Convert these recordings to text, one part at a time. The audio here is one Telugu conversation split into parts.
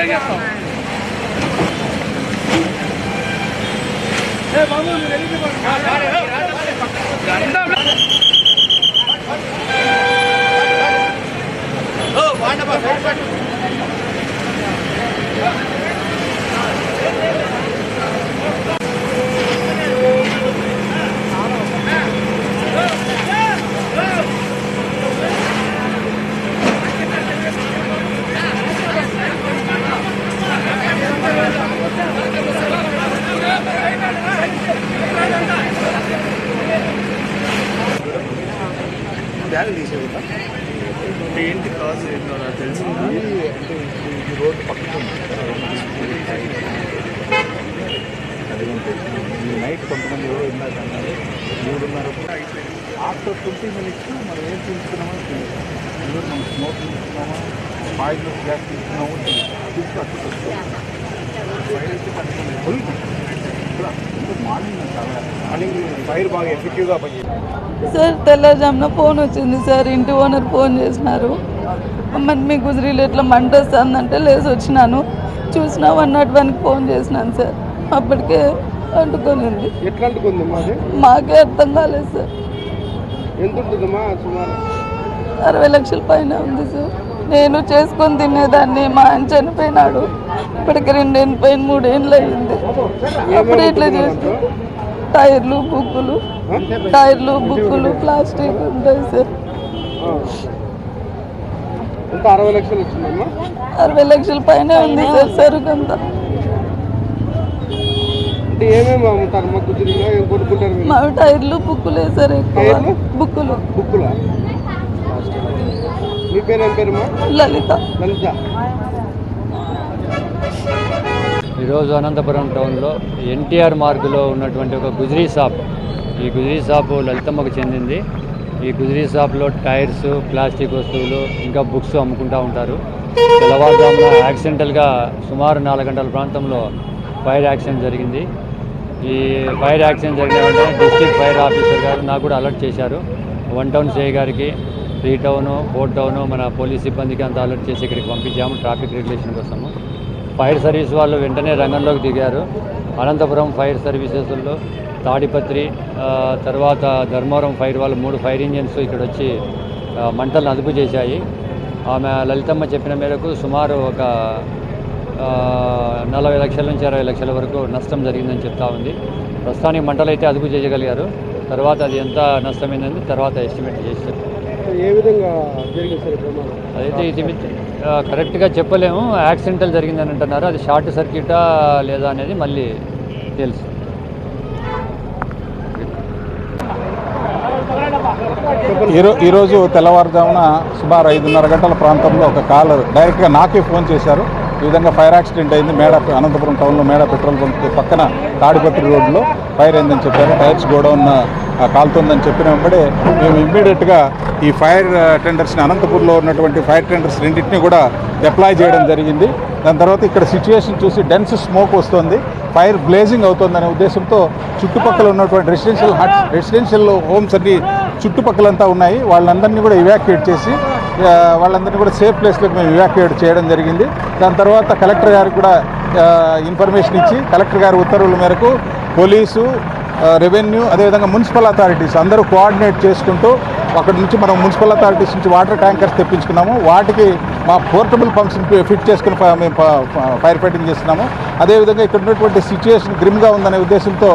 ఎన్నికి వచ్చి ఏంటి కాజ్ ఏంటో నాకు తెలిసిందా అంటే ఈ రోడ్డు పక్కన ఉంది అది ఉంటుంది ఈ నైట్ కొంతమంది ఎవరో ఇందాక అన్నారు మూడున్నర ఆఫ్టర్ ట్వంటీ మినిట్స్ మనం ఏం తీసుకున్నామో తెలియదు. ఈరోజు మనం స్మోక్ తీసుకున్నామా? పాయిజనస్ గ్యాస్ తీసుకున్నామో తెలియదు. తీసుకు మార్నింగ్ మార్నింగ్ ఫైర్ బాగా ఎఫెక్టివ్గా పనిచేస్తుంది సార్ తెల్లజామున ఫోన్ వచ్చింది సార్. ఇంటి ఓనర్ ఫోన్ చేసినారు. మరి మీ గుజరీలో ఇట్లా మంట వస్తుందంటే లేచి వచ్చినాను. చూసినా వన్ నాట్ వన్కి ఫోన్ చేసినాను సార్. అప్పటికే అంటుకొనింది ఎట్లా అంటుకుంది మాది మాకే అర్థం కాలేదు సార్. ఎంత ఉంటుందమ్మా సుమారు? అరవై లక్షల పైన ఉంది సార్. నేను చేసుకొని తినేదాన్ని మా ఆయన చనిపోయినాడు. ఇప్పటికి రెండేళ్ళు పైన మూడేళ్ళు అయింది అప్పుడు ఇట్లా చేసి టైర్లు బుక్కులు. టైర్లు బుక్కులు ప్లాస్టిక్ ఉంటాయి సార్. అరవై లక్షల పైన ఉంది సార్ సరుకు అంతా. అంటే ఏమేమి అమ్ముతారు? మా కుదిరిలో ఏం కొనుక్కుంటారు మీరు? మా టైర్లు బుక్కులే సార్ ఎక్కువ. టైర్లు? బుక్కులు. బుక్కులా? మీ పేరు ఏం పేరుమా లలిత. లలిత. ఈరోజు అనంతపురం టౌన్లో ఎన్టీఆర్ మార్గులో ఉన్నటువంటి ఒక గుజరీ షాప్. ఈ గుజరీ షాపు లలితమ్మకు చెందింది. ఈ గుజరీ షాప్లో టైర్స్ ప్లాస్టిక్ వస్తువులు ఇంకా బుక్స్ అమ్ముకుంటూ ఉంటారు. తెల్లవారుజామున యాక్సిడెంటల్గా సుమారు నాలుగు గంటల ప్రాంతంలో ఫైర్ యాక్సిడెంట్ జరిగింది. ఈ ఫైర్ యాక్సిడెంట్ జరిగిన వెంటనే డిస్ట్రిక్ట్ ఫైర్ ఆఫీసర్ గారు నాకు కూడా అలర్ట్ చేశారు. వన్ టౌన్ సిఐ గారికి త్రీ టౌన్ ఫోర్ టౌన్ మన పోలీస్ సిబ్బందికి అంతా అలర్ట్ చేసి ఇక్కడికి పంపించాము ట్రాఫిక్ రెగ్యులేషన్ కోసము. ఫైర్ సర్వీస్ వాళ్ళు వెంటనే రంగంలోకి దిగారు. అనంతపురం ఫైర్ సర్వీసెస్లో తాడిపత్రి తర్వాత ధర్మవరం ఫైర్ వాళ్ళు మూడు ఫైర్ ఇంజిన్స్ ఇక్కడ వచ్చి మంటలను అదుపు చేశాయి. ఆమె లలితమ్మ చెప్పిన మేరకు సుమారు ఒక నలభై లక్షల నుంచి అరవై లక్షల వరకు నష్టం జరిగిందని చెప్తా ఉంది. ప్రస్తుతానికి మంటలు అయితే అదుపు చేయగలిగారు. తర్వాత అది ఎంత నష్టమైందని తర్వాత ఎస్టిమేట్ చేసి చెప్తాం ఏ విధంగా జరిగింది సార్ ఈ ప్రమాదం? అదైతే ఇది కరెక్ట్గా చెప్పలేము. యాక్సిడెంటల్ జరిగిందని అంటున్నారు. అది షార్ట్ సర్క్యూటా లేదా అనేది మళ్ళీ తెలుసు. ఈరో ఈరోజు తెల్లవారుజామున సుమారు ఐదున్నర గంటల ప్రాంతంలో ఒక కాల్ డైరెక్ట్గా నాకే ఫోన్ చేశారు. ఈ విధంగా ఫైర్ యాక్సిడెంట్ అయింది. మేడ అనంతపురం టౌన్లో మేడ పెట్రోల్ బంక్ పక్కన తాడిపత్రి రోడ్లో ఫైర్ అయిందని చెప్పారు. టైర్స్ గోడౌన్ ఆ, కాలుతుందని చెప్పిన వెంబడే మేము ఇమ్మీడియట్గా ఈ ఫైర్ టెండర్స్ని అనంతపూర్లో ఉన్నటువంటి ఫైర్ టెండర్స్ రెండింటిని కూడా డిప్లాయ్ చేయడం జరిగింది. దాని తర్వాత ఇక్కడ సిచ్యువేషన్ చూసి డెన్స్ స్మోక్ వస్తుంది. ఫైర్ బ్లేజింగ్ అవుతుందనే ఉద్దేశంతో చుట్టుపక్కల ఉన్నటువంటి రెసిడెన్షియల్ హట్స్ రెసిడెన్షియల్ హోమ్స్ అన్ని చుట్టుపక్కలంతా ఉన్నాయి. వాళ్ళందరినీ కూడా ఇవాక్యుయేట్ చేసి వాళ్ళందరినీ కూడా సేఫ్ ప్లేస్లోకి మేము ఇవాక్యుయేట్ చేయడం జరిగింది. దాని తర్వాత కలెక్టర్ గారికి కూడా ఇన్ఫర్మేషన్ ఇచ్చి కలెక్టర్ గారి ఉత్తర్వుల మేరకు పోలీసు రెవెన్యూ అదేవిధంగా మున్సిపల్ అథారిటీస్ అందరూ కోఆర్డినేట్ చేసుకుంటూ అక్కడ నుంచి మనం మున్సిపల్ అథారిటీస్ నుంచి వాటర్ ట్యాంకర్స్ తెప్పించుకున్నాము. వాటికి మా పోర్టబుల్ పంప్స్ ఫిట్ చేసుకుని మేము ఫైర్ ఫైటింగ్ చేస్తున్నాము. అదేవిధంగా ఇక్కడ ఉన్నటువంటి సిచ్యువేషన్ గ్రిమ్గా ఉందనే ఉద్దేశంతో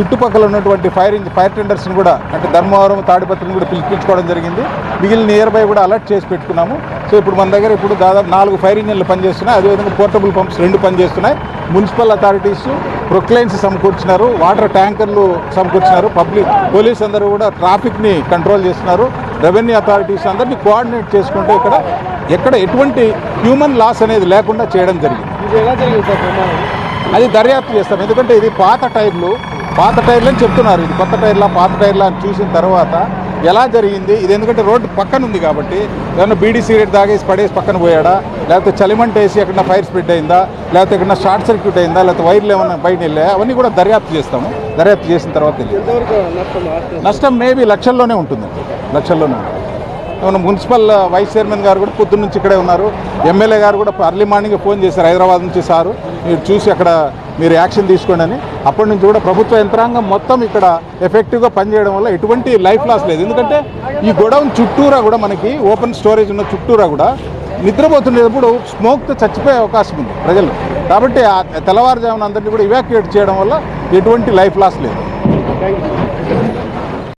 చుట్టుపక్కల ఉన్నటువంటి ఫైర్ ఇంజ ఫైర్ టెండర్స్ని కూడా అంటే ధర్మవరం తాడిపత్రిని కూడా పిలిపించుకోవడం జరిగింది. మిగిలిన నియర్ బై కూడా అలర్ట్ చేసి పెట్టుకున్నాము. సో ఇప్పుడు మన దగ్గర ఇప్పుడు దాదాపు నాలుగు ఫైర్ ఇంజన్లు పనిచేస్తున్నాయి. అదేవిధంగా పోర్టబుల్ పంప్స్ రెండు పనిచేస్తున్నాయి. మున్సిపల్ అథారిటీస్ ప్రొక్లైన్స్ సమకూర్చినారు. వాటర్ ట్యాంకర్లు సమకూర్చినారు. పబ్లిక్ పోలీస్ అందరూ కూడా ట్రాఫిక్ని కంట్రోల్ చేస్తున్నారు. రెవెన్యూ అథారిటీస్ అందరినీ కోఆర్డినేట్ చేసుకుంటూ ఇక్కడ ఎక్కడ ఎటువంటి హ్యూమన్ లాస్ అనేది లేకుండా చేయడం జరిగింది. అది దర్యాప్తు చేస్తాం. ఎందుకంటే ఇది పాత టైర్లు పాత టైర్లు అని చెప్తున్నారు. ఇది కొత్త టైర్లా పాత టైర్లా అని చూసిన తర్వాత ఎలా జరిగింది? ఇది ఎందుకంటే రోడ్డు పక్కన ఉంది కాబట్టి ఏమన్నా బీడీ సిగరెట్ తాగేసి పడేసి పక్కన పోయాడా? లేకపోతే చలిమంట వేసి ఎక్కడన్నా ఫైర్ స్ప్రెడ్ అయిందా? లేకపోతే ఎక్కడన్నా షార్ట్ సర్క్యూట్ అయిందా? లేకపోతే వైర్లు ఏమైనా బయట వెళ్ళాయా? అవన్నీ కూడా దర్యాప్తు చేస్తాము. దర్యాప్తు చేసిన తర్వాత నష్టం మేబీ లక్షల్లోనే ఉంటుందండి. లక్షల్లోనే ఉంటుంది. మన మున్సిపల్ వైస్ చైర్మన్ గారు కూడా పొద్దున్న నుంచి ఇక్కడే ఉన్నారు. ఎమ్మెల్యే గారు కూడా అర్లీ మార్నింగ్ ఫోన్ చేశారు హైదరాబాద్ నుంచి సారు. మీరు చూసి అక్కడ మీరు యాక్షన్ తీసుకోండి అని. అప్పటి నుంచి కూడా ప్రభుత్వ యంత్రాంగం మొత్తం ఇక్కడ ఎఫెక్టివ్గా పనిచేయడం వల్ల ఎటువంటి లైఫ్ లాస్ లేదు. ఎందుకంటే ఈ గొడౌన్ చుట్టూరా కూడా మనకి ఓపెన్ స్టోరేజ్ ఉన్న చుట్టూరా కూడా నిద్రపోతుండేటప్పుడు స్మోక్తో చచ్చిపోయే అవకాశం ఉంది ప్రజలు. కాబట్టి ఆ తెల్లవారుజామున అందరినీ కూడా ఇవాక్యుయేట్ చేయడం వల్ల ఎటువంటి లైఫ్ లాస్ లేదు. Thank you